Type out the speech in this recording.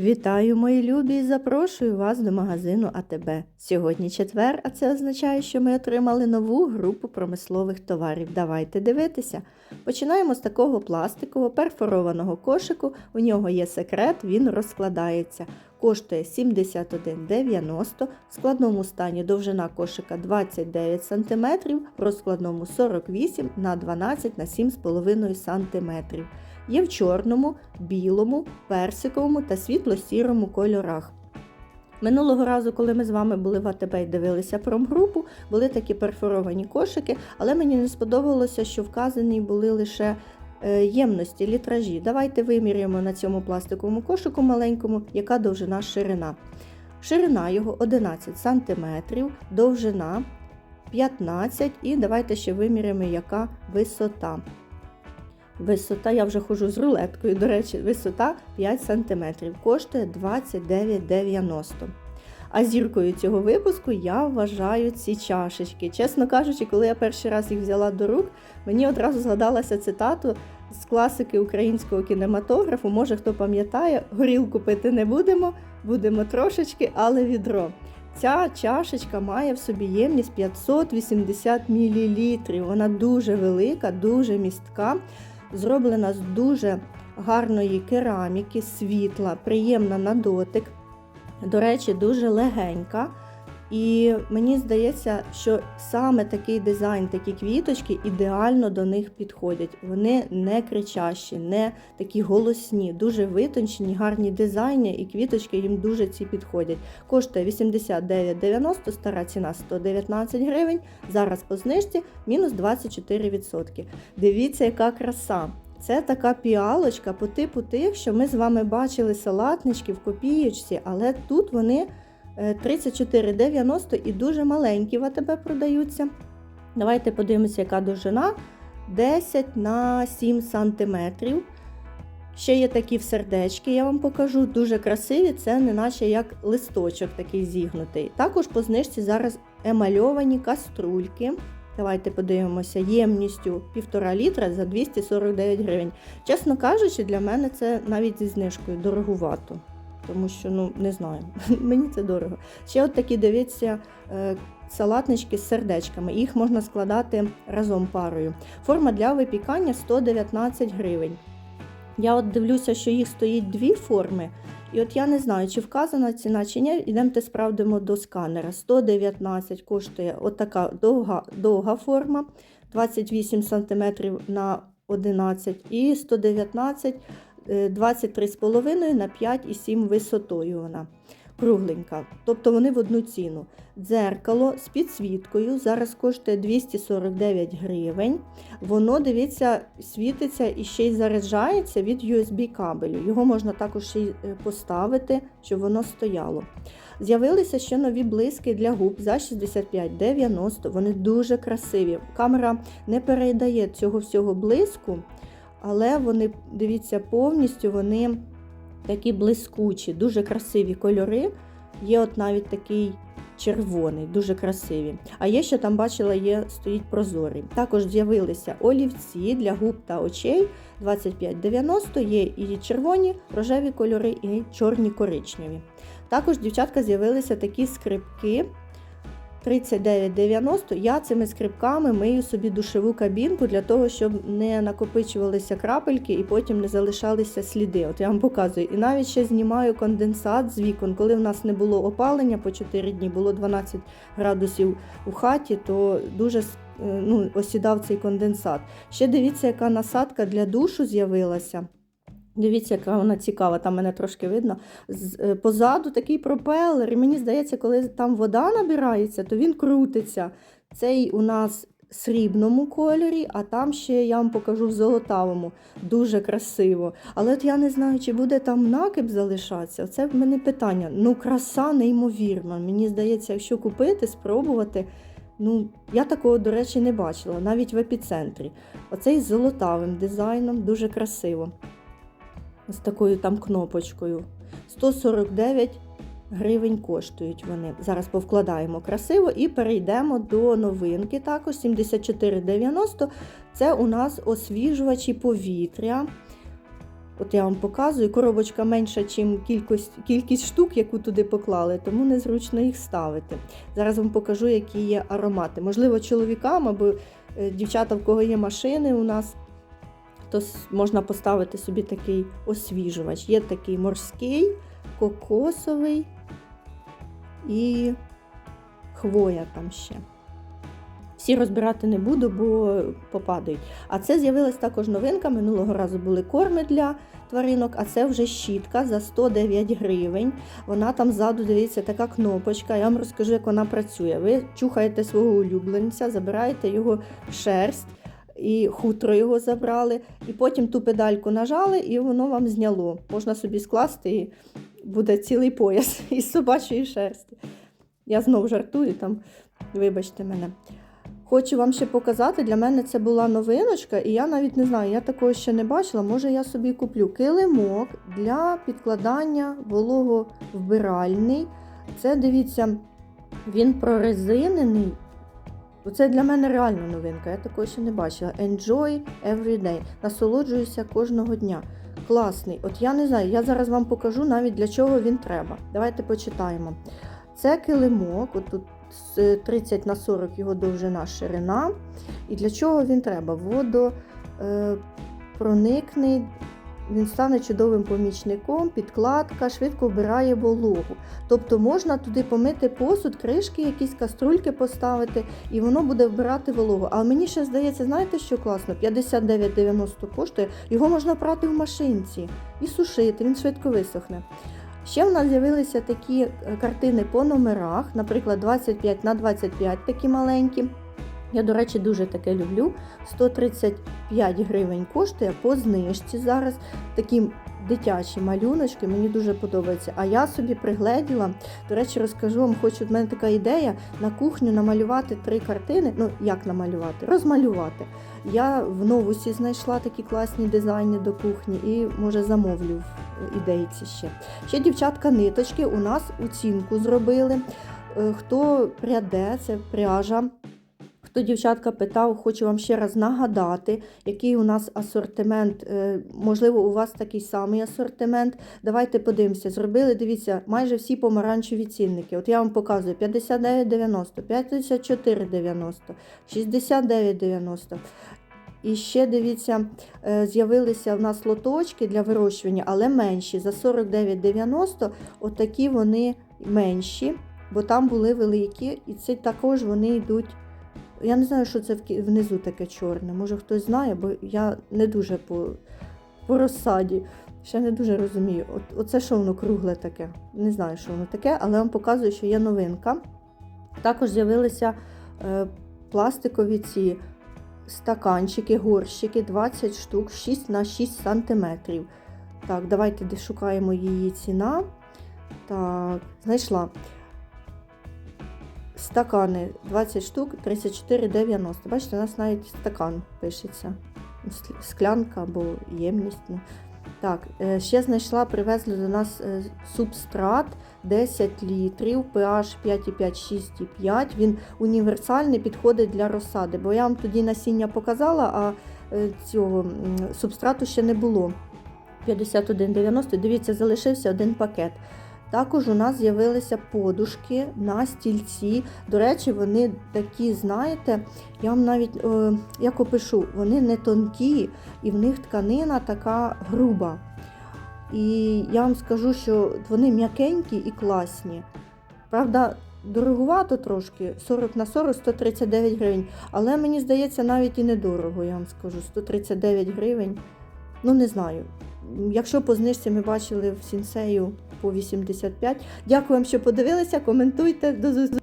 Вітаю, мої любі, і запрошую вас до магазину АТБ. Сьогодні четвер, а це означає, що ми отримали нову групу промислових товарів. Давайте дивитися. Починаємо з такого пластикового перфорованого кошику. У нього є секрет, він розкладається. Коштує 71,90, в складному стані довжина кошика 29 см, в розкладному 48 на 12 на 7,5 см. Є в чорному, білому, персиковому та світло-сірому кольорах. Минулого разу, коли ми з вами були в АТБ і дивилися промгрупу, були такі перфоровані кошики, але мені не сподобалося, що вказані були лише е, ємності, літражі. Давайте виміряємо на цьому пластиковому кошику маленькому, яка довжина ширина. Ширина його 11 см, довжина 15 і давайте ще виміряємо, яка висота. Висота, я вже ходжу з рулеткою, до речі, висота 5 см, коштує 29,90. А зіркою цього випуску я вважаю ці чашечки. Чесно кажучи, коли я перший раз їх взяла до рук, мені одразу згадалася цитату з класики українського кінематографу. Може, хто пам'ятає, горілку пити не будемо, будемо трошечки, але відро. Ця чашечка має в собі ємність 580 мл. Вона дуже велика, дуже містка зроблена з дуже гарної кераміки, світла, приємна на дотик. До речі, дуже легенька. І мені здається, що саме такий дизайн, такі квіточки ідеально до них підходять. Вони не кричащі, не такі голосні, дуже витончені, гарні дизайни, і квіточки їм дуже ці підходять. Коштує 89,90, стара ціна 119 гривень. Зараз по знижці мінус 24%. Дивіться, яка краса! Це така піалочка по типу тих, що ми з вами бачили салатнички в копієчці, але тут вони. 34,90 і дуже маленькі в АТБ продаються. Давайте подивимося, яка довжина 10 на 7 см. Ще є такі в сердечки, я вам покажу, дуже красиві, це не наче як листочок такий зігнутий. Також по знижці зараз емальовані каструльки. Давайте подивимося, ємністю 1,5 літра за 249 гривень. Чесно кажучи, для мене це навіть зі знижкою дорогувато тому що ну не знаю, мені це дорого. Ще от такі дивіться е, салатнички з сердечками. Їх можна складати разом парою. Форма для випікання 119 гривень. Я от дивлюся, що їх стоїть дві форми. І от я не знаю, чи вказана ціна, чи ні. Йдемте справдимо до сканера. 119 коштує отака довга довга форма, 28 см на 11 і 119 23,5 на 5,7 висотою вона. Кругленька. Тобто вони в одну ціну. Дзеркало з підсвіткою зараз коштує 249 гривень. Воно, дивіться, світиться і ще й заряджається від USB кабелю. Його можна також ще й е, поставити, щоб воно стояло. З'явилися ще нові блиски для губ за 65,90. Вони дуже красиві. Камера не передає цього всього блиску але вони, дивіться, повністю вони такі блискучі, дуже красиві кольори. Є от навіть такий червоний, дуже красиві. А є, що там бачила, є стоїть прозорий. Також з'явилися олівці для губ та очей 25,90 є і червоні, рожеві кольори, і чорні коричневі. Також, дівчатка, з'явилися такі скрипки 39,90 я цими скрипками мию собі душову кабінку для того, щоб не накопичувалися крапельки і потім не залишалися сліди. От я вам показую. І навіть ще знімаю конденсат з вікон. Коли в нас не було опалення по 4 дні, було 12 градусів у хаті, то дуже е, ну, осідав цей конденсат. Ще дивіться, яка насадка для душу з'явилася. Дивіться, яка вона цікава, там мене трошки видно. Е, позаду такий пропелер. І мені здається, коли там вода набирається, то він крутиться. Цей у нас в срібному кольорі, а там ще я вам покажу в золотавому. Дуже красиво. Але от я не знаю, чи буде там накип залишатися. Це в мене питання. Ну, краса неймовірна. Мені здається, якщо купити, спробувати. Ну, я такого, до речі, не бачила, навіть в епіцентрі. Оцей з золотавим дизайном дуже красиво з такою там кнопочкою. 149 гривень коштують вони. Зараз повкладаємо красиво і перейдемо до новинки. Також 74,90 це у нас освіжувачі повітря. От я вам показую, коробочка менша, ніж кількість, кількість штук, яку туди поклали, тому незручно їх ставити. Зараз вам покажу, які є аромати. Можливо, чоловікам або е, дівчата, в кого є машини у нас, то можна поставити собі такий освіжувач. Є такий морський, кокосовий і хвоя там ще. Всі розбирати не буду, бо попадають. А це з'явилась також новинка. Минулого разу були корми для тваринок, а це вже щітка за 109 гривень. Вона там ззаду, дивіться, така кнопочка. Я вам розкажу, як вона працює. Ви чухаєте свого улюбленця, забираєте його шерсть. І хутро його забрали, і потім ту педальку нажали, і воно вам зняло. Можна собі скласти, і буде цілий пояс із собачої шерсті. Я знову жартую там, вибачте мене. Хочу вам ще показати, для мене це була новиночка, і я навіть не знаю, я такого ще не бачила. Може, я собі куплю килимок для підкладання вологовбиральний. Це дивіться, він прорезинений. Це для мене реально новинка, я такого ще не бачила. Enjoy every day. Насолоджуюся кожного дня. Класний. От я не знаю, я зараз вам покажу навіть для чого він треба. Давайте почитаємо. Це килимок, от тут 30 на 40 його довжина ширина. І для чого він треба? Водо е, проникний, він стане чудовим помічником, підкладка, швидко вбирає вологу. Тобто можна туди помити посуд, кришки, якісь каструльки поставити, і воно буде вбирати вологу. А мені ще здається, знаєте, що класно? 59,90 коштує, його можна прати в машинці і сушити, він швидко висохне. Ще в нас з'явилися такі е, картини по номерах, наприклад, 25 на 25 такі маленькі. Я, до речі, дуже таке люблю. 135 гривень коштує по знижці зараз. Такі дитячі малюночки, мені дуже подобається. А я собі пригледіла, до речі, розкажу вам, хочу, в мене така ідея на кухню намалювати три картини. Ну, як намалювати? Розмалювати. Я в новусі знайшла такі класні дизайни до кухні і, може, замовлю в ідейці ще. Ще дівчатка ниточки у нас оцінку зробили. Е, Хто пряде, це пряжа. Хто дівчатка питав, хочу вам ще раз нагадати, який у нас асортимент. Е, Можливо, у вас такий самий асортимент. Давайте подивимося. Зробили, дивіться, майже всі помаранчеві цінники. От я вам показую 59,90, 54,90, 69,90. І ще дивіться, е, з'явилися в нас лоточки для вирощування, але менші. За 49,90 отакі вони менші, бо там були великі, і це також вони йдуть. Я не знаю, що це внизу таке чорне. Може хтось знає, бо я не дуже по, по розсаді. Ще не дуже розумію. От, оце що воно кругле таке. Не знаю, що воно таке, але вам показую, що є новинка. Також з'явилися е, пластикові ці стаканчики, горщики 20 штук, 6 на 6 сантиметрів. Так, давайте шукаємо її ціна. Так, знайшла. Стакани 20 штук 34,90. Бачите, у нас навіть стакан пишеться. Ск- Склянка або ємність. Ну. Так, е, ще знайшла, привезли до нас е, субстрат 10 літрів, pH 5,5-6,5. Він універсальний, підходить для розсади. Бо я вам тоді насіння показала, а е, цього субстрату ще не було. 51,90. Дивіться, залишився один пакет. Також у нас з'явилися подушки на стільці. До речі, вони такі, знаєте, я вам навіть е, як опишу, вони не тонкі, і в них тканина така груба. І я вам скажу, що вони м'якенькі і класні. Правда, дороговато трошки, 40 на 40, 139 гривень. Але мені здається, навіть і недорого, я вам скажу, 139 гривень. Ну, не знаю. Якщо по знижці ми бачили в сінсею по 85. Дякую вам, що подивилися. Коментуйте. До зустрічі.